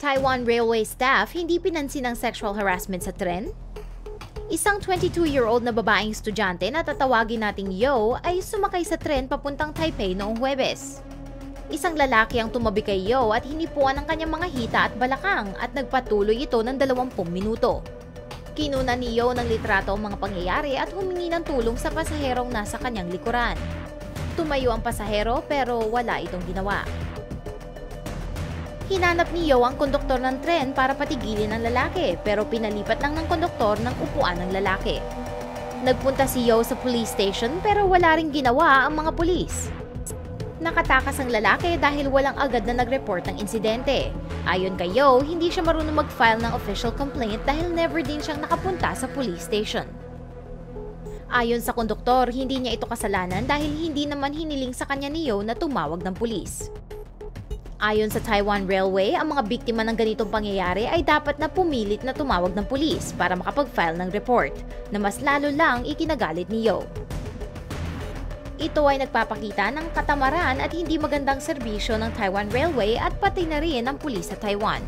Taiwan Railway staff hindi pinansin ang sexual harassment sa tren? Isang 22-year-old na babaeng estudyante na tatawagin nating Yo ay sumakay sa tren papuntang Taipei noong Huwebes. Isang lalaki ang tumabi kay Yo at hinipuan ang kanyang mga hita at balakang at nagpatuloy ito ng 20 minuto. Kinuna ni Yo ng litrato ang mga pangyayari at humingi ng tulong sa pasaherong nasa kanyang likuran. Tumayo ang pasahero pero wala itong ginawa. Hinanap ni Yo ang konduktor ng tren para patigilin ang lalaki pero pinalipat lang ng konduktor ng upuan ng lalaki. Nagpunta si Yo sa police station pero wala ring ginawa ang mga pulis. Nakatakas ang lalaki dahil walang agad na nag-report ng insidente. Ayon kay Yo, hindi siya marunong mag-file ng official complaint dahil never din siyang nakapunta sa police station. Ayon sa konduktor, hindi niya ito kasalanan dahil hindi naman hiniling sa kanya ni Yo na tumawag ng pulis. Ayon sa Taiwan Railway, ang mga biktima ng ganitong pangyayari ay dapat na pumilit na tumawag ng pulis para makapag-file ng report, na mas lalo lang ikinagalit ni Yo. Ito ay nagpapakita ng katamaran at hindi magandang serbisyo ng Taiwan Railway at pati na rin ng pulis sa Taiwan.